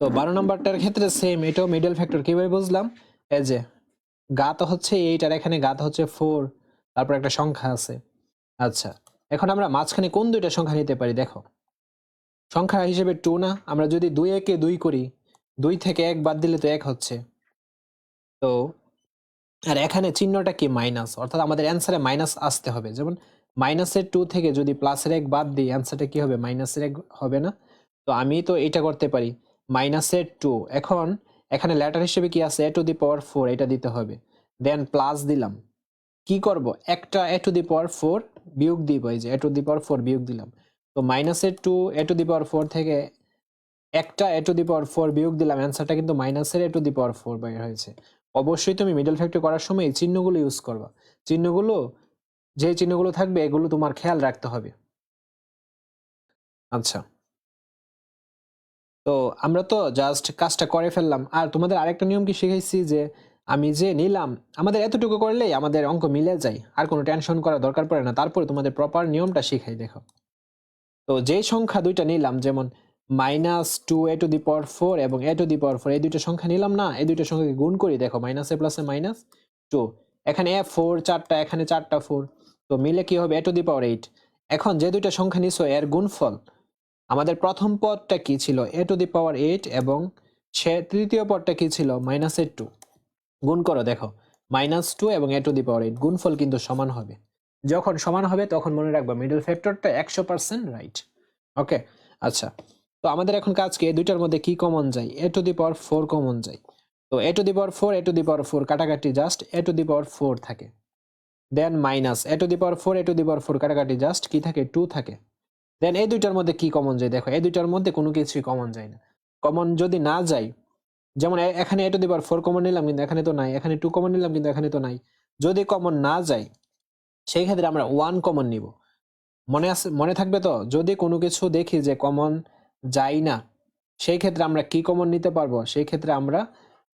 তো বারো নম্বরটার ক্ষেত্রে সেম এটাও মিডল ফ্যাক্টর কীভাবে বুঝলাম? এই যে গাত হচ্ছে এইট আর এখানে গাত হচ্ছে ফোর তারপর একটা সংখ্যা আছে। আচ্ছা এখন আমরা মাঝখানে কোন দুইটা সংখ্যা নিতে পারি? দেখো, সংখ্যা হিসেবে টু না, আমরা যদি দুই একে দুই করি, দুই থেকে এক বাদ দিলে তো এক হচ্ছে। তো, আর এখানে চিহ্নটা কি? মাইনাস অর্থাৎ আমাদের অ্যান্সারে মাইনাস আসতে হবে। যেমন মাইনাসের টু থেকে যদি প্লাসের এক বাদ দিই অ্যান্সারটা কি হবে? মাইনাসের এক হবে না। তো আমি তো এটা করতে পারি। মাইনাসের টু এখন এখানে লেটার হিসেবে কি আছে? এ টু দি পাওয়ার ফোর এটা দিতে হবে। দেন প্লাস দিলাম। কি করব? একটা এ টু দি পাওয়ার ফোর বিয়োগ দিব, এই যে এ টু দি পাওয়ার ফোর বিয়োগ দিলাম। তো মাইনাসের two A to the power four থেকে একটা এ টু দি পাওয়ার ফোর বিয়োগ দিলাম অ্যান্সারটা কিন্তু মাইনাসের এ টু দি পাওয়ার ফোর বের হয়েছে। অবশ্যই তুমি মিডল ফ্যাক্টর করার সময় এই চিহ্নগুলো ইউজ করবা। চিহ্নগুলো, যে চিহ্নগুলো থাকবে, এগুলো তোমার খেয়াল রাখতে হবে। আচ্ছা। তো আমরা তো জাস্ট কাজটা করে ফেললাম। আর তোমাদের আরেকটা নিয়ম কি শিখাইছি যে, আমি যে নিলাম, আমাদের এতটুকু করলেই আমাদের অঙ্ক মিলে যায়। আর কোনো টেনশন করার দরকার পড়ে না। তারপরে তোমাদের প্রপার নিয়মটা শিখাই, দেখো। তো যেই সংখ্যা দুইটা নিলাম, যেমন minus two A to the power four এবং এ টু দি পাওয়ার ফোর এই দুইটা সংখ্যা নিলাম না, এই দুইটা সংখ্যাকে গুণ করি, দেখো মাইনাস প্লাসে মাইনাস টু এখানে এ ফোর চারটা, এখানে চারটা ফোর তো মিলে কি হবে এ টু দি পাওয়ার এইট এখন যে দুইটা সংখ্যা নিছো, এর গুণফল আমাদের প্রথম পদটা কি ছিল? এ টু দি পাওয়ার এইট এবং সে তৃতীয় পদটা কি ছিল? মাইনাসের টু গুণ করো, দেখো। মাইনাস টু এবং এ টু দি পাওয়ার এইট গুণফল কিন্তু সমান হবে। যখন সমান হবে, তখন মনে রাখবা মিডল ফ্যাক্টরটা একশো পার্সেন্ট রাইট ওকে আচ্ছা। তো আমাদের এখন কাজ কি এই দুইটার মধ্যে কি কমন যায়? A to the power four common যায়। তো A to the power four A to the power four কাটাকাটি just A to the power four থাকে। Then minus A to the power four A to the power four কাটাকাটি just কি থাকে? Two থাকে। দেন এই দুইটার মধ্যে কি কমন যায়? দেখো, এই দুইটার মধ্যে কোনো কিছুই কমন যায় না। কমন যদি না যায়, যেমন এখানে A to the four common নিলাম, কিন্তু এখানে তো নাই। এখানে টু কমন নিলাম, কিন্তু এখানে তো নাই। যদি কমন না যায়, সেই ক্ষেত্রে আমরা ওয়ান কমন নিব। মনে আছে, মনে থাকবে তো? যদি কোনো কিছু দেখি যে কমন যায় না, সেই ক্ষেত্রে আমরা কি কমন নিতে পারব? সেই ক্ষেত্রে আমরা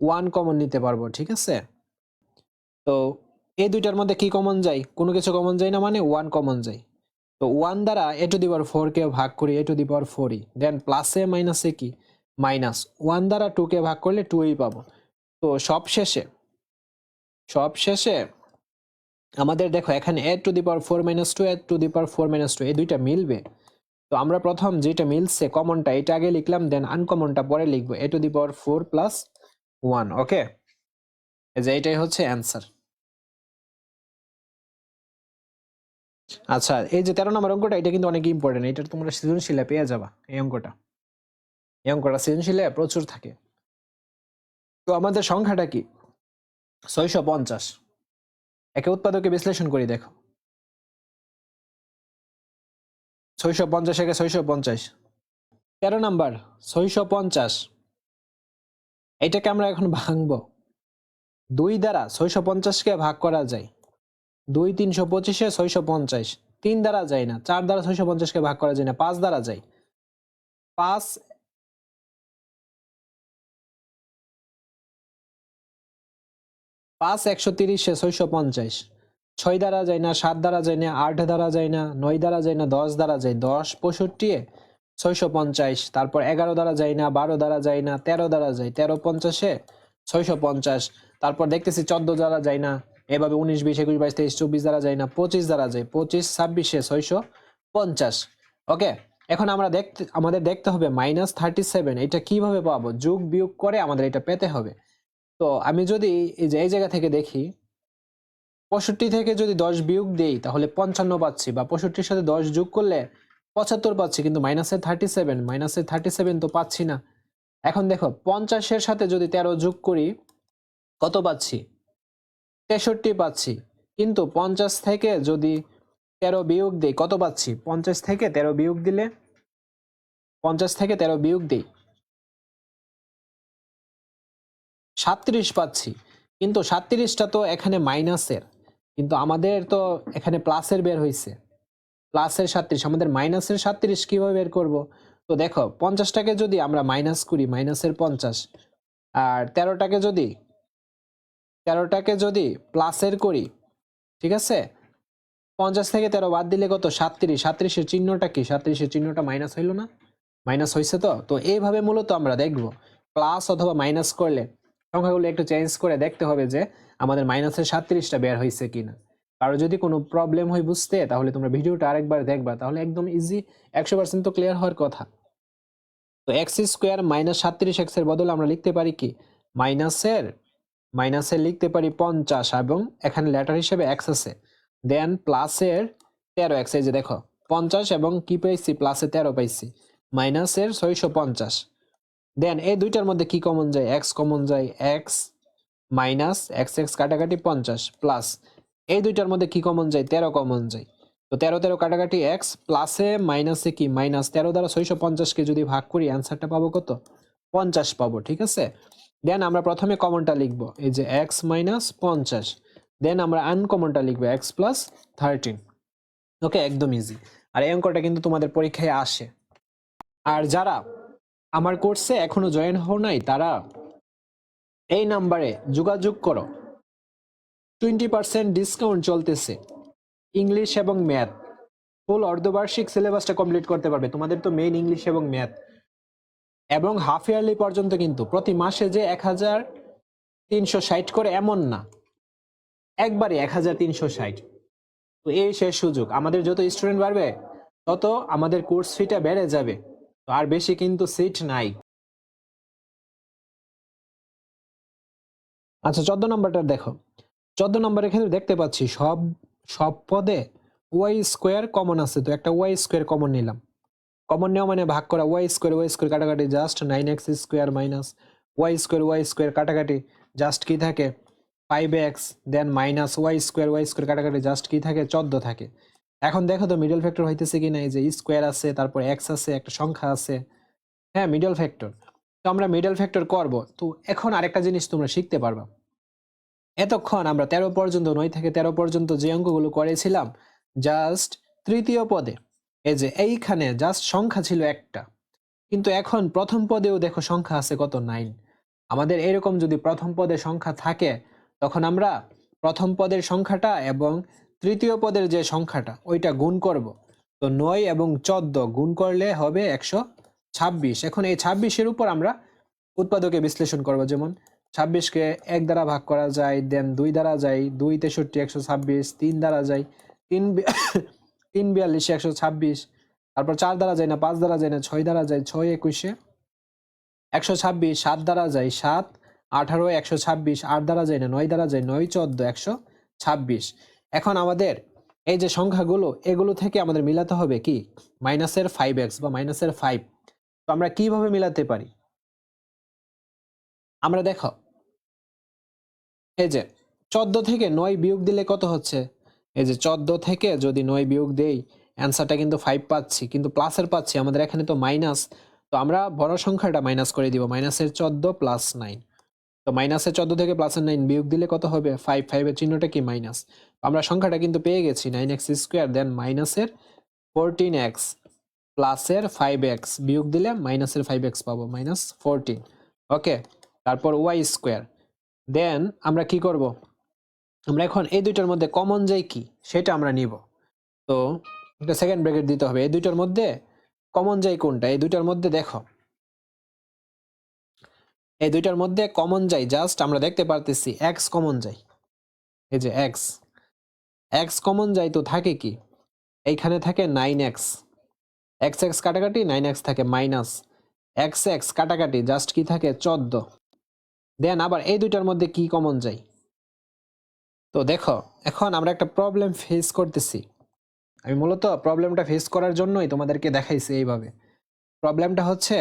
ওয়ান কমন নিতে পারব, ঠিক আছে? তো এই দুইটার মধ্যে কি কমন যায়? কোনো কিছু কমন যায় না মানে ওয়ান কমন যায়। তো ওয়ান দ্বারা এ টু দি পাওয়ার ফোর কে ভাগ করি এ টু দি পাওয়ার ফোরই দেন প্লাসে মাইনাসে কি? মাইনাস ওয়ান দ্বারা টু কে ভাগ করলে টুই পাবো। তো সব শেষে সব শেষে আমাদের দেখো এখানে a to the power four minus two a to the power four minus two এই দুইটা মিলবে। তো আমরা প্রথম যেটা মিলছে কমনটা এটা আগে লিখলাম দেন আনকমনটা পরে লিখব a to the power four plus one okay যে এটাই হচ্ছে অ্যান্সার আচ্ছা এই যে তেরো নম্বর অঙ্কটা, এটা কিন্তু অনেক ইম্পর্টেন্ট এটা তোমরা সৃজনশীলে পেয়ে যাবা, এই অঙ্কটা। এই অঙ্কটা সৃজনশীলে প্রচুর থাকে। তো আমাদের সংখ্যাটা কি? ছয়শো পঞ্চাশ। একে উৎপাদকে বিশ্লেষণ করি, দেখো। ছয়শো পঞ্চাশ একে ছয়শো পঞ্চাশ। তেরো নাম্বার, ছয়শো পঞ্চাশ। এটাকে আমরা এখন ভাঙবো। দুই দ্বারা ছয়শো পঞ্চাশকে ভাগ করা যায়। দুই তিনশো পঁচিশে ছয়শো পঞ্চাশ। তিন দ্বারা যায় না, চার দ্বারা ছয়শো পঞ্চাশকে ভাগ করা যায় না, পাঁচ দ্বারা যায়। পাঁচ পাঁচ একশো তিরিশে ছয়শো পঞ্চাশ। ছয় দ্বারা যায় না, সাত দ্বারা যায় না, আট দ্বারা যায় না, নয় দ্বারা যায় না, দশ দ্বারা যায়, দশ পঁয়ষট্টি ছয়শো পঞ্চাশ। তারপর এগারো দ্বারা যায় না, বারো দ্বারা যায় না, তেরো দ্বারা যায়, তেরো পঞ্চাশে ছয়শো পঞ্চাশ। তারপর দেখতেছি চোদ্দ দ্বারা যায় না এভাবে উনিশ, বিশ, একুশ, বাইশ, তেইশ, চব্বিশ দ্বারা যায় না, পঁচিশ দ্বারা যায়, পঁচিশ, ছাব্বিশে ছয়শো পঞ্চাশ। ওকে? এখন আমরা দেখতে, আমাদের দেখতে হবে মাইনাস থার্টি সেভেন এটা কীভাবে পাবো? যোগ বিয়োগ করে আমাদের এটা পেতে হবে। তো আমি যদি এই যে, এই জায়গা থেকে দেখি, পঁয়ষট্টি থেকে যদি দশ বিয়োগ দেই, তাহলে পঞ্চান্ন পাচ্ছি বা পঁয়ষট্টির সাথে দশ যোগ করলে পঁচাত্তর পাচ্ছি, কিন্তু মাইনাসের থার্টি সেভেন মাইনাসের থার্টি সেভেন তো পাচ্ছি না। এখন দেখো, পঞ্চাশের সাথে যদি তেরো যোগ করি, কত পাচ্ছি? তেষট্টি পাচ্ছি। কিন্তু পঞ্চাশ থেকে যদি তেরো বিয়োগ দিই, কত পাচ্ছি? পঞ্চাশ থেকে তেরো বিয়োগ দিলে? পঞ্চাশ থেকে তেরো বিয়োগ দিই। সাতত্রিশ পাচ্ছি। কিন্তু সাতত্রিশটা তো এখানে মাইনাসের। কিন্তু আমাদের তো এখানে প্লাসের বের হয়েছে প্লাসের সাতত্রিশ, আমাদের মাইনাসের সাতত্রিশ কীভাবে বের করব? তো দেখো, পঞ্চাশটাকে যদি আমরা মাইনাস করি, মাইনাসের পঞ্চাশ। আর তেরোটাকে যদি তেরোটাকে যদি প্লাসের করি, ঠিক আছে? পঞ্চাশ থেকে তেরো বাদ দিলে কত? সাতত্রিশ। সাতত্রিশের চিহ্নটা কি? সাতত্রিশের চিহ্নটা মাইনাস হইল না? মাইনাস হয়েছে তো? তো এইভাবে মূলত আমরা দেখব। প্লাস অথবা মাইনাস করলে সংখ্যাগুলো একটু চেঞ্জ করে দেখতে হবে যে আমাদের মাইনাসের সাতত্রিশটা বের হয়েছে কিনা। কারও যদি কোনো প্রবলেম হয় বুঝতে, তাহলে তোমরা ভিডিওটা আরেকবার দেখবা। তাহলে একদম ইজি একশো পার্সেন্ট তো ক্লিয়ার হওয়ার কথা। তো এক্স স্কোয়ার মাইনাস সাতত্রিশ এক্সের বদলে আমরা লিখতে পারি কি? মাইনাসের মাইনাসের লিখতে পারি পঞ্চাশ এবং এখানে লেটার হিসেবে এক্স আছে। দেন প্লাসের তেরো এক্স এই যে দেখো, পঞ্চাশ এবং কি পাইছি প্লাসে তেরো পাইছি মাইনাসের ছয়শো পঞ্চাশ। দেন এই দুইটার মধ্যে কি কমন যায়? এক্স কমন যায়। এক্স মাইনাস এক্স এক্স কাটাকাটি পঞ্চাশ প্লাস এই দুইটার মধ্যে কি কমন যায়? তেরো কমন যায়। তো তেরো তেরো কাটাকাটি এক্স প্লাসে মাইনাসে কি? মাইনাস তেরো দ্বারা ছয়শো পঞ্চাশকে যদি ভাগ করি অ্যান্সারটা পাবো কত? পঞ্চাশ পাবো, ঠিক আছে? দেন আমরা প্রথমে কমনটা লিখব। এই যে এক্স মাইনাস পঞ্চাশ। দেন আমরা আনকমনটা লিখব এক্স প্লাস থার্টিন ওকে একদম ইজি আর এই অঙ্কটা কিন্তু তোমাদের পরীক্ষায় আসে। আর যারা আমার কোর্সে এখনও জয়েন হও নাই, তারা এই নাম্বারে যোগাযোগ করো। টোয়েন্টি পার্সেন্ট ডিসকাউন্ট চলতেছে। ইংলিশ এবং ম্যাথ ফুল অর্ধবার্ষিক সিলেবাসটা কমপ্লিট করতে পারবে। তোমাদের তো মেইন ইংলিশ এবং ম্যাথ এবং হাফ ইয়ারলি পর্যন্ত কিন্তু প্রতি মাসে যে এক হাজার তিনশো ষাট করে এমন না। একবারে এক হাজার তিনশো ষাট। তো এই শেষ সুযোগ। আমাদের যত স্টুডেন্ট বাড়বে, তত আমাদের কোর্স ফিটা বেড়ে যাবে। তো আর বেশি কিন্তু সিট নাই। আচ্ছা চোদ্দ নম্বরটা দেখো। চোদ্দ নম্বরের ক্ষেত্রে দেখতে পাচ্ছি, সব সব পদে ওয়াই স্কোয়ার কমন আছে। তো একটা ওয়াই স্কোয়ার কমন নিলাম। কমন নেওয়া মানে ভাগ করা ওয়াই স্কোয়ার ওয়াই স্কোয়ার কাটাকাটি just nine x square minus y square y square কাটাকাটি জাস্ট কি থাকে? Five x then minus y square y square কাটাকাটি জাস্ট কি থাকে? চোদ্দ থাকে। এখন দেখো তো মিডল ফ্যাক্টর হইতেছে কি না এই যে স্কোয়ার আছে, তারপর এক্স আছে, একটা সংখ্যা আছে। হ্যাঁ মিডল ফ্যাক্টর তো আমরা মিডল ফ্যাক্টর করব। তো এখন আরেকটা জিনিস তোমরা শিখতে পারবা। এতক্ষণ আমরা তেরো পর্যন্ত নয় থেকে তেরো পর্যন্ত যে অঙ্কগুলো করেছিলাম জাস্ট তৃতীয় পদে। এই যে এইখানে জাস্ট সংখ্যা ছিল একটা। কিন্তু এখন প্রথম পদেও দেখো সংখ্যা আছে কত? নাইন আমাদের এরকম যদি প্রথম পদে সংখ্যা থাকে, তখন আমরা প্রথম পদের সংখ্যাটা এবং তৃতীয় পদের যে সংখ্যাটা, ওইটা গুণ করব। তো নয় এবং চোদ্দ গুণ করলে হবে একশো ছাব্বিশ। এখন এই ছাব্বিশের উপর আমরা উৎপাদকে বিশ্লেষণ করব। যেমন ছাব্বিশকে এক দ্বারা ভাগ করা যায় দেন দুই দ্বারা যায়, দুই তেষট্টি, একশো ছাব্বিশ, তিন দ্বারা যায়, তিন তিন বিয়াল্লিশে, একশো ছাব্বিশ। তারপর চার দ্বারা যায় না, পাঁচ দ্বারা যায় না, ছয় দ্বারা যায়, ছয় একুশে, একশো ছাব্বিশ, সাত দ্বারা যায়, সাত, আঠারো, একশো ছাব্বিশ, আট দ্বারা যায় না, নয় দ্বারা যায়, নয়, চোদ্দ, একশো ছাব্বিশ। এখন আমাদের এই যে সংখ্যাগুলো, এগুলো থেকে আমাদের মিলাতে হবে কি? মাইনাসের ফাইভ এক্স বা মাইনাসের ফাইভ তো আমরা কীভাবে মিলাতে পারি? আমরা দেখো, এই যে চোদ্দ থেকে নয় বিয়োগ দিলে কত হচ্ছে? এই যে চোদ্দ থেকে যদি নয় বিয়োগ দেই অ্যান্সারটা কিন্তু ফাইভ পাচ্ছি, কিন্তু প্লাসের পাচ্ছি, আমাদের এখানে তো মাইনাস তো আমরা বড় সংখ্যাটা মাইনাস করে দিব মাইনাসের চোদ্দ প্লাস নাইন তো মাইনাসের চোদ্দ থেকে প্লাসের নাইন বিয়োগ দিলে কত হবে? ফাইভ ফাইভের চিহ্নটা কি মাইনাস আমরা সংখ্যাটা কিন্তু পেয়ে গেছি নাইন এক্স স্কোয়ার দেন মাইনাসের ফোরটিন এক্স প্লাসের ফাইভ এক্স বিয়োগ দিলে মাইনাসের ফাইভ এক্স পাবো মাইনাস ফোরটিন ওকে তারপর ওয়াই স্কোয়ার দেন আমরা কি করব? আমরা এখন এই দুইটার মধ্যে কমন যাই কি, সেটা আমরা নিব। তো একটা সেকেন্ড ব্র্যাকেট দিতে হবে। এই দুইটার মধ্যে কমন যাই কোনটা? এই দুইটার মধ্যে দেখো। এই দুইটার মধ্যে কমন যাই জাস্ট আমরা দেখতে পারতেছি এক্স কমন যাই। এই যে এক্স এক্স কমন যাই তো থাকে কি? এইখানে থাকে নাইন এক্স এক্স এক্স কাটাকাটি নাইন এক্স থাকে মাইনাস এক্স এক্স কাটাকাটি জাস্ট কি থাকে? চোদ্দ। দেন আবার এই দুইটার মধ্যে কি কমন যাই? তো দেখো, এখন আমরা একটা প্রবলেম ফেস করতেছি। আমি মূলত প্রবলেমটা ফেস করার জন্যই তোমাদেরকে দেখাইছি এইভাবে। প্রবলেমটা হচ্ছে,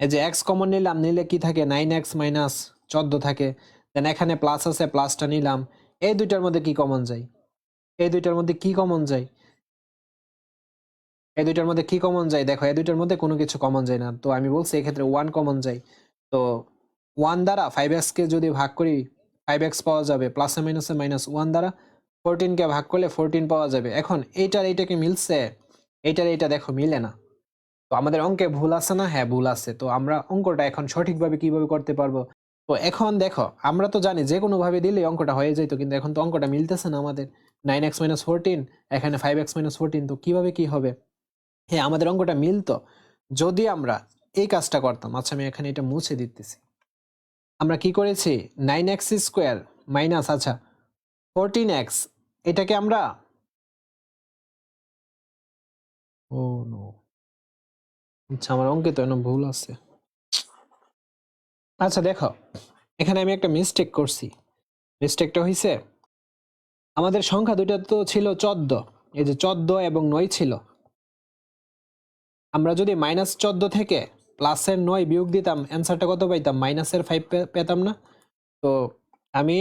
এই যে এক্স কমন নিলাম, নিলে কি থাকে? নাইন এক্স মাইনাস চোদ্দ থাকে। দেন এখানে প্লাস আছে প্লাসটা নিলাম। এই দুইটার মধ্যে কি কমন যায়? এই দুইটার মধ্যে কি কমন যায়? এই দুইটার মধ্যে কি কমন যায়? দেখো, এই দুইটার মধ্যে কোনো কিছু কমন যায় না। তো আমি বলছি এক্ষেত্রে ওয়ান কমন যায়। তো ওয়ান দ্বারা ফাইভ এক্সকে যদি ভাগ করি ফাইভ এক্স পাওয়া যাবে প্লাসে মাইনাসে মাইনাস ওয়ান দ্বারা ফোরটিনকে ভাগ করলে ফোরটিন পাওয়া যাবে। এখন এইটার এইটাকে মিলছে, এইটার এইটা দেখো মিলে না। তো আমাদের অঙ্কে ভুল আছে না? হ্যাঁ ভুল আছে। তো আমরা অঙ্কটা এখন সঠিকভাবে কীভাবে করতে পারব? তো এখন দেখো, আমরা তো জানি যে কোনো ভাবে দিলে অঙ্কটা হয়ে যাইতো কিন্তু এখন তো অঙ্কটা মিলতেছে না আমাদের। নাইন এক্স মাইনাস ফোরটিন এখানে ফাইভ এক্স মাইনাস ফোরটিন তো কীভাবে কি হবে? হ্যাঁ আমাদের অঙ্কটা মিলতো। যদি আমরা এই কাজটা করতাম আচ্ছা আমি এখানে এটা মুছে দিতেছি। আমরা কি করেছি? নাইন এক্স স্কোয়ার মাইনাস আচ্ছা ফোরটিন এক্স এটাকে আমরা ও আচ্ছা আমার অঙ্কে তো ভুল আছে। আচ্ছা দেখো, এখানে আমি একটা মিস্টেক করছি। মিস্টেকটা হয়েছে আমাদের সংখ্যা দুইটা তো ছিল চোদ্দ, এই যে চোদ্দ এবং নয় ছিল। আমরা যদি মাইনাস চোদ্দ থেকে প্লাসের নয় বিয়োগ দিতাম অ্যান্সারটা কত পাইতাম? মাইনাসের ফাইভ পেতাম না। তো আমি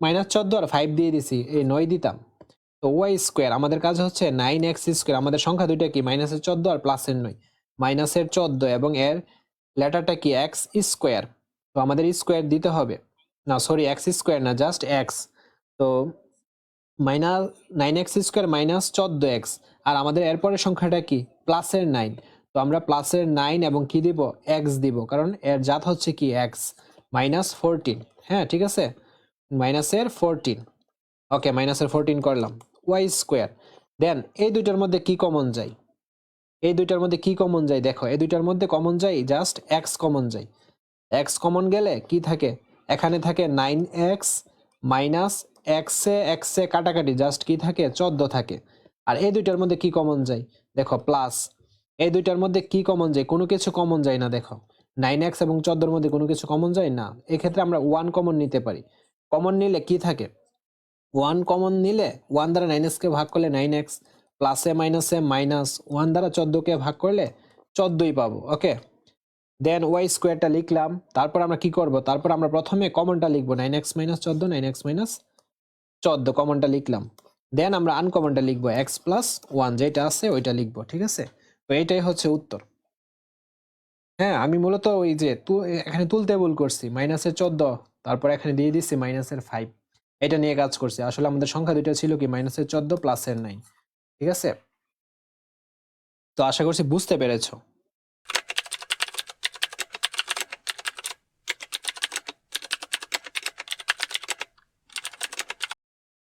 মাইনাস চোদ্দ আর ফাইভ দিয়ে দিছি, এই নয় দিতাম। তো ওয়াই স্কোয়ার আমাদের কাজ হচ্ছে নাইন এক্স স্কোয়ার আমাদের সংখ্যা দুইটা কি? মাইনাসের চোদ্দ আর প্লাসের নয়। মাইনাসের চোদ্দ এবং এর লেটারটা কি? এক্স স্কোয়ার তো আমাদের স্কোয়ার দিতে হবে। না সরি এক্স স্কোয়ার না জাস্ট এক্স তো minus nine x square minus চোদ্দ এক্স আর আমাদের এরপরের সংখ্যাটা কি? প্লাসের নাইন তো আমরা প্লাসের নাইন এবং কি দিব? এক্স দিব। কারণ এর জাত হচ্ছে কি? এক্স মাইনাস ফোরটিন হ্যাঁ ঠিক আছে? মাইনাসের ফোরটিন ওকে মাইনাসের ফোরটিন করলাম। ওয়াই স্কোয়ার দেন এই দুইটার মধ্যে কি কমন যায়? এই দুইটার মধ্যে কি কমন যায়? দেখো, এই দুইটার মধ্যে কমন যায় জাস্ট এক্স কমন যায়। এক্স কমন গেলে কি থাকে? এখানে থাকে নাইন এক্স মাইনাস এক্সে এক্সে কাটাকাটি। জাস্ট কি থাকে? চোদ্দ থাকে। আর এই দুইটার মধ্যে কি কমন যায়? দেখো প্লাস এই দুইটার মধ্যে কি কমন যায়? কোনো কিছু কমন যায় না, দেখো। নাইন এক্স এবং চোদ্দোর মধ্যে কোনো কিছু কমন যায়? না। এক্ষেত্রে আমরা ওয়ান কমন নিতে পারি। কমন নিলে কি থাকে? ওয়ান কমন নিলে ওয়ান দ্বারা নাইন এক্সকে ভাগ করলে নাইন এক্স প্লাসে মাইনাসে মাইনাস ওয়ান দ্বারা চোদ্দোকে ভাগ করলে চোদ্দোই পাবো ওকে দেন ওয়াই স্কোয়ারটা লিখলাম। তারপর আমরা কি করব? তারপর আমরা প্রথমে কমনটা লিখব। নাইন এক্স মাইনাস চোদ্দ নাইন এক্স মাইনাস চোদ্দ কমনটা লিখলাম। দেন আমরা আনকমনটা লিখব। এক্স প্লাস ওয়ান যেটা আছে, ওইটা লিখব, ঠিক আছে? তো এইটাই হচ্ছে উত্তর। হ্যাঁ আমি মূলত ওই যে তু- এখানে তুলতে ভুল করছি। মাইনাসের চোদ্দ, তারপর এখানে দিয়ে দিচ্ছি মাইনাসের ফাইভ এটা নিয়ে কাজ করছি। আসলে আমাদের সংখ্যা দুইটা ছিল কি? মাইনাসের চোদ্দ প্লাসের নাইন ঠিক আছে? তো আশা করছি বুঝতে পেরেছ।